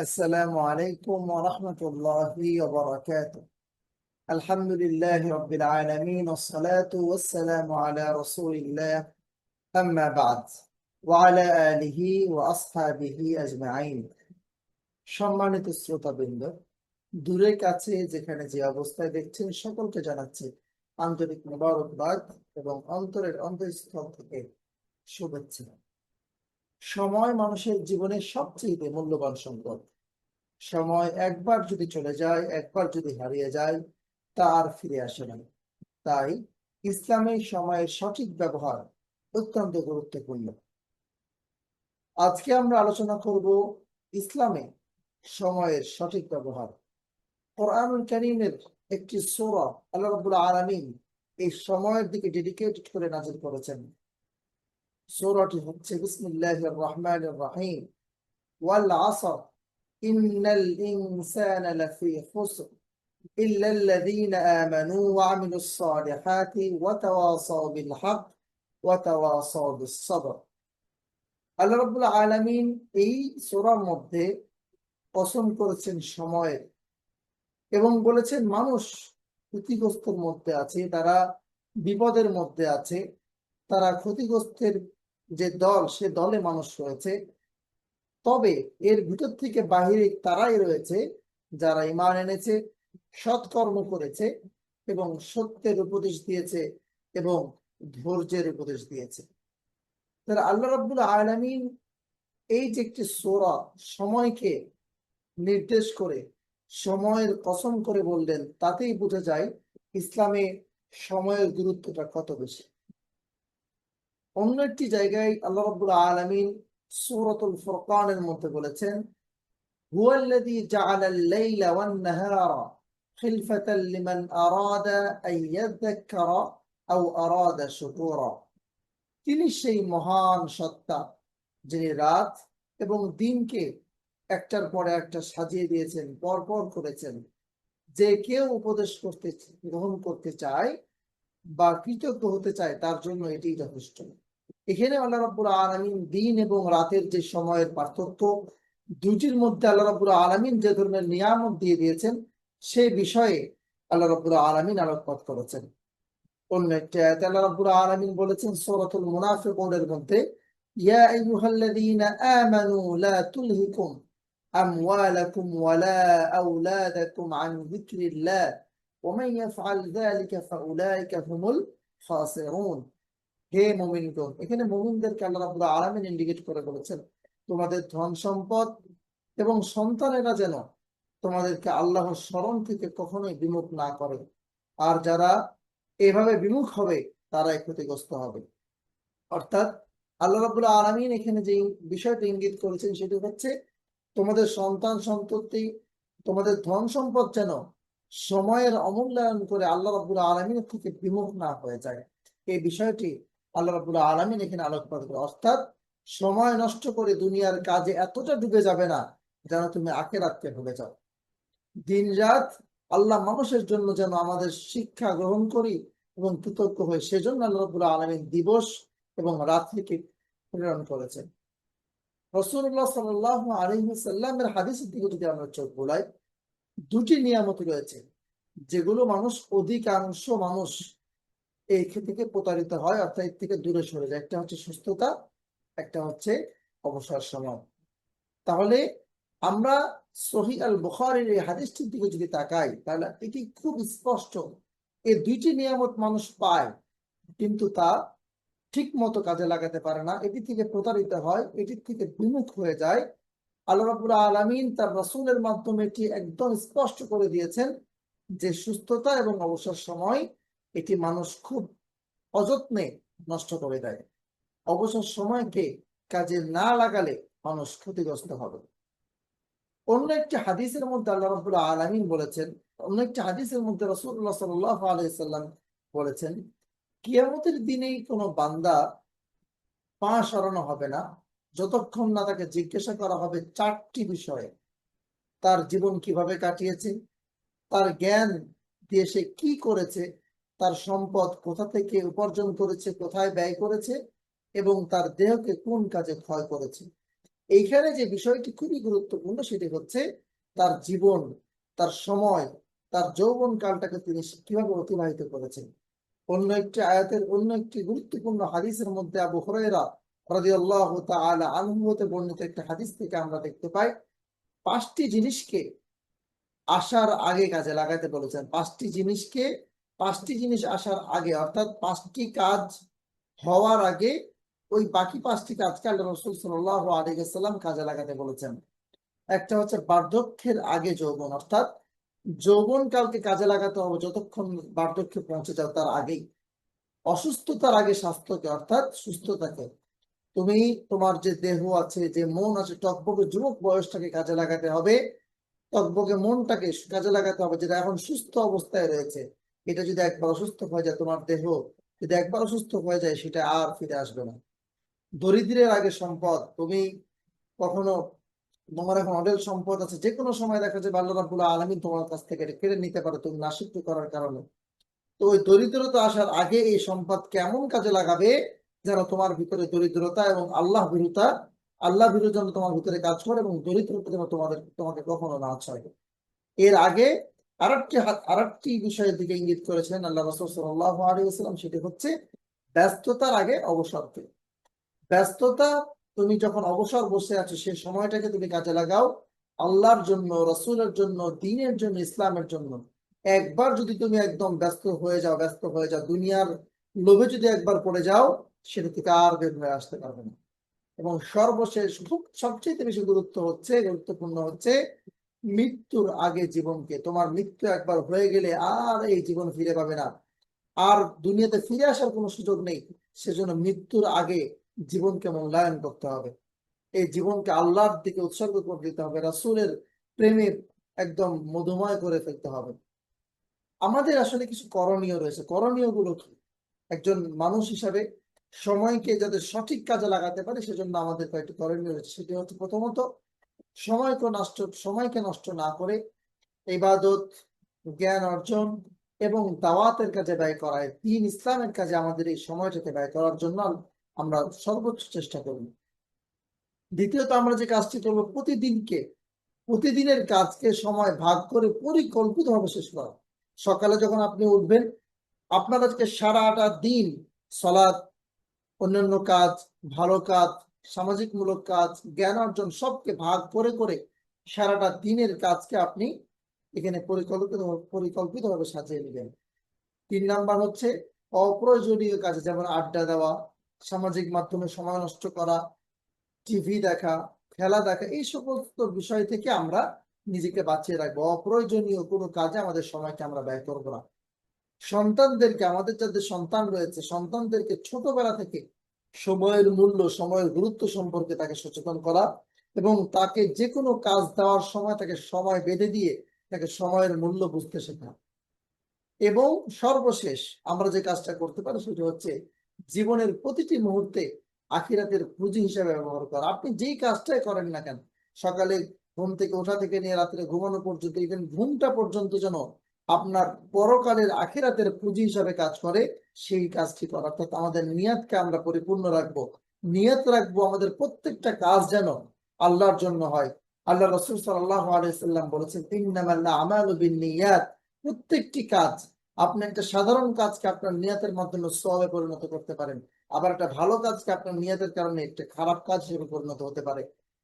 السلام عليكم ورحمة الله وبركاته الحمد لله رب العالمين والصلاة والسلام على رسول الله أما بعد ওয়ালা আলিহি ওয়া আজমাইন সম্মানিত শ্রোতাবৃন্দ, দূরে কাছে যেখানে যে অবস্থায় দেখছেন সকলকে জানাচ্ছে আন্তরিক মোবারকবাদ এবং অন্তরের অন্তঃস্থল থেকে শুভেচ্ছা। সময় মানুষের জীবনে সবচেয়ে মূল্যবান সম্পদ। সময় একবার যদি চলে যায়, একবার যদি হারিয়ে যায় তা আর ফিরে আসে না। তাই ইসলামের সময়ের সঠিক ব্যবহার অত্যন্ত গুরুত্বপূর্ণ। আজকে আমরা আলোচনা করব ইসলামে সময়ের সঠিক ব্যবহার কোরআনুল কারীমের একটি সূরা আল্লাহ রাব্বুল আলামিন এই সময়ের দিকে ডেডিকেটেড করে নাজিল করেছেন সূরাটি হচ্ছে বিসমিল্লাহির রহমানির রহিম ওয়াল আসর ইন্নাল ইনসানা লাফি খুসর إلا الذين آمنوا وعملوا الصالحات وتواصوا بالحق وتواصوا بالصبر আল্লাহ রাব্বুল আলামিন এই সূরার মধ্যে কসম করেছেন সময়ের এবং বলেছেন, মানুষ ক্ষতিগ্রস্তের মধ্যে আছে, তারা বিপদের মধ্যে আছে, তারা ক্ষতিগ্রস্তের যে দল, সে দলে মানুষ রয়েছে। তবে এর ভিতর থেকে বাহিরে তারাই রয়েছে যারা ইমান এনেছে, সৎকর্ম করেছে এবং সত্যের উপদেশ দিয়েছে এবং ধৈর্যের উপদেশ দিয়েছে। তারা আল্লাহ রাব্বুল আলামিন এই যে একটি সোরা সময়কে নির্দেশ করে, সময়ের কসম করে বললেন, তাতেই বোঝা যায় ইসলামে সময়ের গুরুত্বটা কত বেশি। অন্য একটি জায়গায় আল্লাহ রাব্বুল আলামিন সূরাতুল ফুরকানের মধ্যে বলেছেন, হুয়াল্লাযী জাআলাল লাইলা লিমান আরাদা আন ইয়াযযাক্কারা আও আরাদা শুকুরা। তিনি সেই মহান সত্তা যিনি রাত এবং দিনকে একটার পরে একটা সাজিয়ে দিয়েছেন, পরপর করেছেন। যে কেউ উপদেশ করতে গ্রহণ করতে চায় বা কৃতজ্ঞ হতে চায়, তার জন্য এটি যথেষ্ট। এখানে আল্লাহ রাব্বুল আলামিন দিন এবং রাতের যে সময়ের পার্থক্য দুটির মধ্যে আল্লাহ রাব্বুল আলামিন যে ধরনের নিয়ামত দিয়ে দিয়েছেন, সে বিষয়ে আল্লাহ রাব্বুল আলামিন আলোকপাত করেছেন। অন্য একটি আয়াত আল্লাহ রাব্বুল বলেছেন সূরাতুল মুনাফিকুনের মধ্যে, ইয়া আইয়ুহাল্লাযীনা আমানু লা তুলহিকুম আমওয়ালাকুম ওয়ালা আওলাদাকুম আন যিকরিল্লাহ, ওয়া মান ইয়াফআল যালিকা ফাউলাইকা হুমুল খাসিরুন। হে মুমিনগণ, এখানে মুমিনদেরকে আল্লাহ রাব্বুল আলামিন ইন্ডিকেট করে বলেছেন, তোমাদের ধন সম্পদ এবং সন্তানেরা যেন তোমাদেরকে আল্লাহর স্মরণ থেকে কখনোই বিমুখ না করে। আর যারা এভাবে বিমুখ হবে, তারাই ক্ষতিগ্রস্ত হবে। অর্থাৎ আল্লাহ রাব্বুল আলামিন এখানে যে বিষয়টা ইঙ্গিত করেছেন সেটি হচ্ছে, তোমাদের সন্তান সন্ততি, তোমাদের ধন সম্পদ যেন সময়ের অমূল্যায়ন করে আল্লাহ রাব্বুল আলামিনের থেকে বিমুখ না হয়ে যায়। এই বিষয়টি আল্লাহ রাব্বুল আলামিন এখানে আলোকপাত করে। অর্থাৎ সময় নষ্ট করে দুনিয়ার কাজে এতটা ডুবে যাবে না যেন তুমি আঁকে আখেরাতকে ভুলে যাও। দিন রাত আল্লাহ মানুষের জন্য যেন আমাদের শিক্ষা গ্রহণ করি এবং কৃতজ্ঞ হই, সেজন্য আল্লাহ রাব্বুল আলামিন দিবস এবং রাত্রিকে প্রেরণ করেছেন। রসুল্লাহ সাল্লাহ আলহিসাল্লামের হাদিসের দিকে যদি আমরা চোখ বোলাই, দুটি নিয়ামত রয়েছে, যেগুলো মানুষ, অধিকাংশ মানুষ এই থেকে প্রতারিত হয়, অর্থাৎ এর থেকে দূরে সরে যায়। একটা হচ্ছে সুস্থতা, একটা হচ্ছে অবসর সময়। তাহলে আমরা সহি আল বুখারের এই হাদিসটির দিকে যদি তাকাই, তাহলে এটি খুব স্পষ্ট। এই দুইটি নিয়ামত মানুষ পায়, কিন্তু তা ঠিক মতো কাজে লাগাতে পারে না। এটি থেকে প্রতারিত হয় থেকে বিমুখ হয়ে যায়। তার রাসূলের মাধ্যমে এটি একদম স্পষ্ট করে দিয়েছেন যে সুস্থতা এবং অবসর সময় এটি মানুষ খুব অযত্নে নষ্ট করে দেয়। অবসর সময়কে কাজে না লাগালে মানুষ ক্ষতিগ্রস্ত হবে। অন্য একটি হাদিসের মধ্যে আল্লাহ রাব্বুল আলামিন বলেছেন, অন্য একটি হাদিসের মধ্যে রাসূলুল্লাহ সাল্লাল্লাহু আলাইহি সাল্লাম বলেছেন, কিয়ামতের দিনেই কোনো বান্দা পা সরানো হবে না, যতক্ষণ না তাকে জিজ্ঞাসা করা হবে চারটি বিষয়ে। তার জীবন কীভাবে কাটিয়েছে, তার জ্ঞান দিয়ে সে কি করেছে, তার সম্পদ কোথা থেকে উপার্জন করেছে, কোথায় ব্যয় করেছে, এবং তার দেহকে কোন কাজে ক্ষয় করেছে। এইখানে যে বিষয়টি খুবই গুরুত্বপূর্ণ সেটি হচ্ছে তার জীবন, তার সময়, তার যৌবন কালটাকে তিনি কীভাবে অতিবাহিত করেছেন। অন্য একটি আয়াতের অন্য একটি গুরুত্বপূর্ণ হাদিসের মধ্যে আবু আনহু বর্ণিত একটা হাদিস থেকে আমরা দেখতে পাই, পাঁচটি জিনিসকে আসার আগে কাজে লাগাতে বলেছেন। পাঁচটি জিনিসকে, পাঁচটি জিনিস আসার আগে, অর্থাৎ পাঁচটি কাজ হওয়ার আগে ওই বাকি পাঁচটি কাজকে আল্লাহ রসুল সাল্লাহ আলাইসাল্লাম কাজে লাগাতে বলেছেন। একটা হচ্ছে বার্ধক্যের আগে যৌবন, অর্থাৎ যৌবন কালকে কাজে লাগাতে হবে যতক্ষণ বার্ধক্যে পৌঁছে যাও তার আগেই। অসুস্থতার আগে স্বাস্থ্যকে, অর্থাৎ সুস্থতাকে। তুমি, তোমার যে দেহ আছে, যে মন আছে টকবকে যুবক বয়সটাকে কাজে লাগাতে হবে। টকবকে মনটাকে কাজে লাগাতে হবে, যেটা এখন সুস্থ অবস্থায় রয়েছে। এটা যদি একবার অসুস্থ হয়ে যায় তোমার দেহ, যদি একবার অসুস্থ হয়ে যায় সেটা আর ফিরে আসবে না। দরিদ্রের আগে সম্পদ, তুমি কখনো তোমার এখন অডেল সম্পদ আছে? যে কোনো সময় দেখা যায় আল্লাহ রাবুল্লাহ আলমিন তোমার কাছ থেকে কেড়ে নিতে পারে, তুমি নাসিক্ত করার কারণে। তো ওই দরিদ্রতা আসার আগে এই সম্পদ কেমন কাজে লাগাবে? যেন তোমার ভিতরে দরিদ্রতা এবং আল্লাহ বিরুতা আল্লাহ বিরুদ্ধ যেন তোমার ভিতরে কাজ করে এবং দরিদ্রতা যেন তোমাদের, তোমাকে কখনো না ছয় এর আগে আরেকটি হাত- আরেকটি বিষয়ের দিকে ইঙ্গিত করেছেন আল্লাহ রসুল সাল্লাহ আলাইসাল্লাম সেটি হচ্ছে ব্যস্ততার আগে অবসরকে ব্যস্ততা, তুমি যখন অবসর বসে আছো, সেই সময়টাকে তুমি কাজে লাগাও। আল্লাহর জন্য, রসুলের জন্য, দিনের জন্য, ইসলামের জন্য। একবার যদি তুমি একদম ব্যস্ত হয়ে যাও, ব্যস্ত হয়ে যাও, দুনিয়ার লোভে যদি একবার পড়ে যাও, সেটা থেকে আর বের হয়ে আসতে পারবে না। এবং সর্বশেষ সবচেয়ে বেশি গুরুত্ব হচ্ছে গুরুত্বপূর্ণ হচ্ছে, মৃত্যুর আগে জীবনকে। তোমার মৃত্যু একবার হয়ে গেলে আর এই জীবন ফিরে পাবে না। আর দুনিয়াতে ফিরে আসার কোনো সুযোগ নেই। সেজন্য মৃত্যুর আগে জীবনকে মূল্যায়ন করতে হবে। এই জীবনকে আল্লাহর দিকে উৎসর্গ করে দিতে হবে, রাসূলের প্রেমে একদম মধুময় করে ফেলতে হবে। আমাদের আসলে কিছু করণীয় রয়েছে। করণীয়গুলো কি? একজন মানুষ হিসাবে সময়কে যাতে সঠিক কাজে লাগাতে পারে, সেজন্য আমাদের কয়েকটি করণীয় রয়েছে। সেটি হচ্ছে প্রথমত, সময়কে নষ্ট সময়কে নষ্ট না করে ইবাদত, জ্ঞান অর্জন এবং দাওয়াতের কাজে ব্যয় করায় দিন ইসলামের কাজে আমাদের এই সময়টাকে ব্যয় করার জন্য আমরা সর্বোচ্চ চেষ্টা করব। দ্বিতীয়ত আমরা যে কাজটি করব, প্রতিদিনকে, প্রতিদিনের কাজকে সময় ভাগ করে পরিকল্পিতভাবে শেষ করা। সকালে যখন আপনি উঠবেন, আপনার আজকে সারাটা দিন সলাদ অন্যান্য কাজ, ভালো কাজ সামাজিক মূলক কাজ, জ্ঞান অর্জন সবকে ভাগ করে করে সারাটা দিনের কাজকে আপনি এখানে পরিকল্পিত, পরিকল্পিতভাবে সাজিয়ে নেবেন। তিন নাম্বার হচ্ছে অপ্রয়োজনীয় কাজে, যেমন আড্ডা দেওয়া সামাজিক মাধ্যমে সময় নষ্ট করা টিভি দেখা, খেলা দেখা, এই সমস্ত বিষয় থেকে আমরা নিজেকে বাঁচিয়ে রাখব। অপ্রয়োজনীয় কোনো কাজে আমাদের সময়কে আমরা ব্যয় করব না। সন্তানদেরকে, আমাদের যাদের সন্তান রয়েছে, সন্তানদেরকে ছোটবেলা থেকে সময়ের মূল্য, সময়ের গুরুত্ব সম্পর্কে তাকে সচেতন করা এবং তাকে যে কোনো কাজ দেওয়ার সময় তাকে সময় বেঁধে দিয়ে তাকে সময়ের মূল্য বুঝতে শেখা। এবং সর্বশেষ আমরা যে কাজটা করতে পারি সেটা হচ্ছে জীবনের প্রতিটি মুহূর্তে আখিরাতের পুঁজি হিসেবে ব্যবহার করা। আপনি যেই কাজটাই করেন না কেন, সকালে ঘুম থেকে ওঠা থেকে নিয়ে রাত্রে ঘুমানো পর্যন্ত ইভেন ঘুমটা পর্যন্ত যেন আপনার পরকালের আখিরাতের পুঁজি হিসাবে কাজ করে, সেই কাজটি করা। অর্থাৎ আমাদের নিয়াতকে আমরা পরিপূর্ণ রাখব। নিয়ত রাখব আমাদের প্রত্যেকটা কাজ যেন আল্লাহর জন্য হয়। আল্লাহ রসুল সাল্লাহ আলাইসাল্লাম বলেছেন ইন্নামাল্লাহ আমালু বিন্নিয়াত প্রত্যেকটি কাজ আপনি একটা সাধারণ কাজকে আপনার নিয়তের মাধ্যমে সবে পরিণত করতে পারেন। আবার একটা ভালো কাজকে আপনার নিয়তের কারণে একটা খারাপ কাজ হিসেবে পরিণত হতে পারে।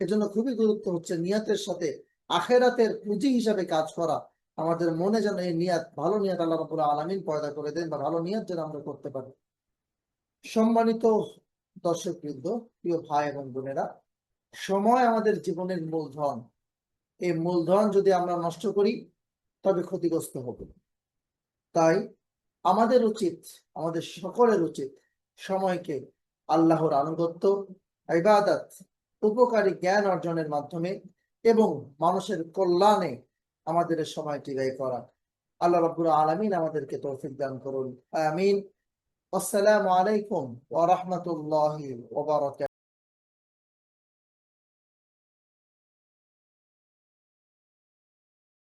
এজন্য খুবই গুরুত্ব হচ্ছে নিয়তের সাথে আখেরাতের পুঁজি হিসাবে কাজ করা। আমাদের মনে যেন এই নিয়াত, ভালো নিয়াত আল্লাহ রাব্বুল আলামিন পয়দা করে দেন বা ভালো নিয়াত যেন আমরা করতে পারি। সম্মানিত দর্শকবৃন্দ প্রিয় ভাই এবং বোনেরা, সময় আমাদের জীবনের মূলধন। এই মূলধন যদি আমরা নষ্ট করি, তবে ক্ষতিগ্রস্ত হবে। তাই আমাদের উচিত, আমাদের সকলের উচিত সময়কে আল্লাহর আনুগত্য, ইবাদত, উপকারী জ্ঞান অর্জনের মাধ্যমে এবং মানুষের কল্যাণে আমাদের সময়টি ব্যয় করা। আল্লাহ রাব্বুল আলামিন আমাদেরকে তৌফিক দান করুন। আমিন। আসসালামু আলাইকুম ওয়া রাহমাতুল্লাহি ওয়া বারাকাতুহু।